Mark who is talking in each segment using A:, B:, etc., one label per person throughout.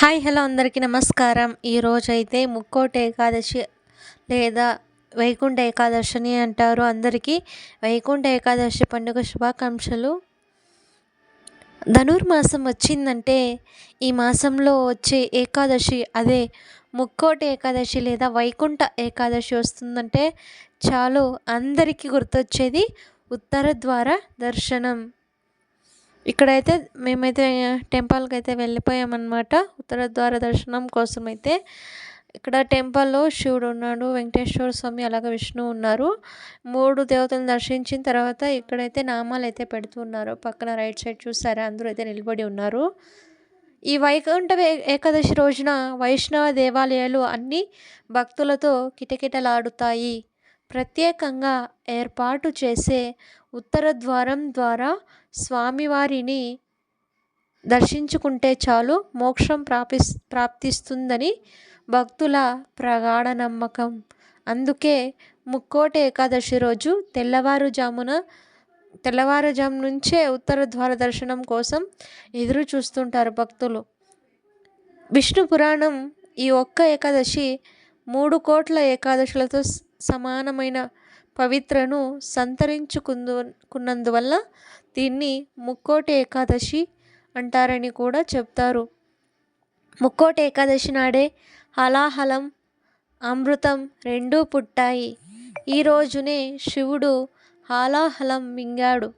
A: Hi hello అందరికీ నమస్కారం. ఈరోజు అయితే ముక్కోటి ఏకాదశి లేదా వైకుంఠ ఏకాదశిని అంటారు. అందరికీ వైకుంఠ ఏకాదశి పండుగ శుభాకాంక్షలు. ధనుర్మాసం వచ్చిందంటే ఈ మాసంలో వచ్చే ఏకాదశి అదే ముక్కోటి ఏకాదశి లేదా వైకుంఠ ఏకాదశి వస్తుందంటే చాలు అందరికీ గుర్తొచ్చేది ఉత్తర ద్వార దర్శనం. ఇక్కడైతే మేమైతే టెంపుల్కి అయితే వెళ్ళిపోయామన్నమాట. ఉత్తర ద్వార దర్శనం కోసం అయితే ఇక్కడ టెంపుల్లో శివుడు ఉన్నాడు వెంకటేశ్వర స్వామి అలాగే విష్ణు ఉన్నారు. మూడు దేవతలను దర్శించిన తర్వాత ఇక్కడైతే నామాలు అయితే పెడుతున్నారు పక్కన రైట్ సైడ్ చూసారా? అందరూ అయితే నిలబడి ఉన్నారు. ఈ వైకుంఠ ఏకాదశి రోజున వైష్ణవ దేవాలయాలు అన్ని భక్తులతో కిటకిటలాడుతాయి. ప్రత్యేకంగా ఏర్పాటు చేసే ఉత్తర ద్వారం ద్వారా స్వామివారిని దర్శించుకుంటే చాలు మోక్షం ప్రాపిస్ ప్రాప్తిస్తుందని భక్తుల ప్రగాఢ నమ్మకం. అందుకే ముక్కోటి ఏకాదశి రోజు తెల్లవారుజామున తెల్లవారుజాము నుంచే ఉత్తర ద్వార దర్శనం కోసం ఎదురు చూస్తుంటారు భక్తులు. విష్ణు పురాణం ఈ ఒక్క ఏకాదశి మూడు కోట్ల ఏకాదశులతో సమానమైన పవిత్రను సంతరించుకుందుకున్నందువల్ల దీన్ని ముక్కోటి ఏకాదశి అంటారని కూడా చెప్తారు. ముక్కోటి ఏకాదశి నాడే హలాహలం అమృతం రెండూ పుట్టాయి. ఈ రోజునే శివుడు హాలాహలం మింగాడు.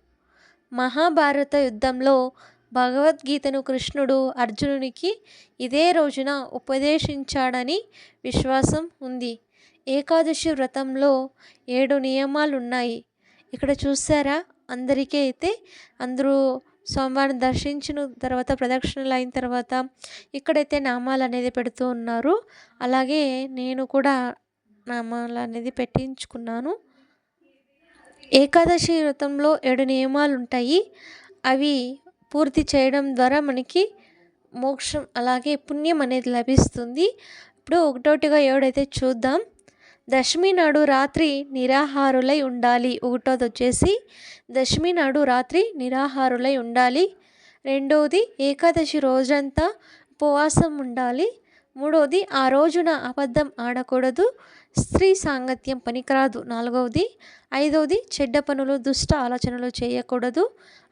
A: మహాభారత యుద్ధంలో భగవద్గీతను కృష్ణుడు అర్జునునికి ఇదే రోజున ఉపదేశించాడని విశ్వాసం ఉంది. ఏకాదశి వ్రతంలో ఏడు నియమాలు ఉన్నాయి ఇక్కడ చూసారా అందరికీ అయితే అందరూ సోమవారం దర్శించిన తర్వాత ప్రదక్షిణలు అయిన తర్వాత ఇక్కడైతే నామాలు అనేది పెడుతూ ఉన్నారు. అలాగే నేను కూడా నామాలు అనేది పెట్టించుకున్నాను. ఏకాదశి వ్రతంలో ఏడు నియమాలు ఉంటాయి అవి పూర్తి చేయడం ద్వారా మనకి మోక్షం అలాగే పుణ్యం అనేది లభిస్తుంది. ఇప్పుడు ఒకటోటిగా ఏడైతే చూద్దాం. దశమి నాడు రాత్రి నిరాహారులై ఉండాలి. ఒకటోది వచ్చేసి దశమి నాడు రాత్రి నిరాహారులై ఉండాలి. రెండవది ఏకాదశి రోజంతా ఉపవాసం ఉండాలి. మూడవది ఆ రోజున అబద్ధం ఆడకూడదు. స్త్రీ సాంగత్యం పనికిరాదు. నాలుగవది ఐదవది చెడ్డ పనులు దుష్ట ఆలోచనలు చేయకూడదు.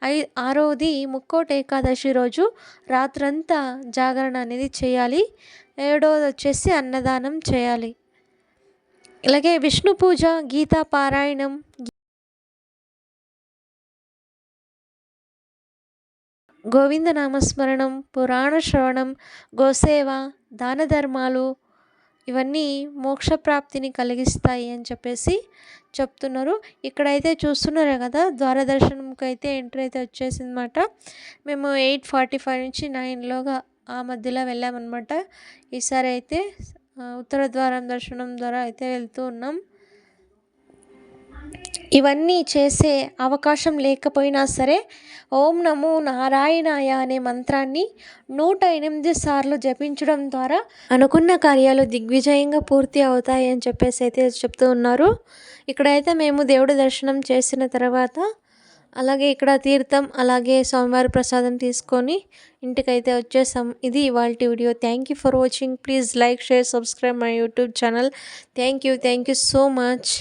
A: ఐ ఆరవది ముక్కోటి ఏకాదశి రోజు రాత్రంతా జాగరణ అనేది చేయాలి. ఏడవది వచ్చేసి అన్నదానం చేయాలి. ఇలాగే విష్ణు పూజ గీతా పారాయణం గోవింద నామస్మరణం పురాణ శ్రవణం గోసేవ దాన ధర్మాలు ఇవన్నీ మోక్షప్రాప్తిని కలిగిస్తాయి అని చెప్పేసి చెప్తున్నారు. ఇక్కడైతే చూస్తున్నారు కదా ద్వారదర్శనంకి అయితే ఎంట్రీ అయితే వచ్చేసిందన్నమాట. మేము ఎయిట్ ఫార్టీ ఫైవ్ నుంచి నైన్లోగా ఆ మధ్యలో వెళ్ళామన్నమాట. ఈసారి అయితే ఉత్తర ద్వారం దర్శనం ద్వారా అయితే వెళ్తూ ఉన్నాం. ఇవన్నీ చేసే అవకాశం లేకపోయినా సరే ఓం నమో నారాయణాయ అనే మంత్రాన్ని నూట ఎనిమిది సార్లు జపించడం ద్వారా అనుకున్న కార్యాలు దిగ్విజయంగా పూర్తి అవుతాయి అని చెప్పేసి అయితే చెప్తూ ఉన్నారు. ఇక్కడైతే మేము దేవుడి దర్శనం చేసిన తర్వాత అలాగే ఇక్కడ తీర్థం అలాగే స్వామివారి ప్రసాదం తీసుకొని ఇంటికైతే వచ్చేసాం. ఇది ఇవాళ video. Thank you for watching please like share subscribe my YouTube channel thank you thank you so much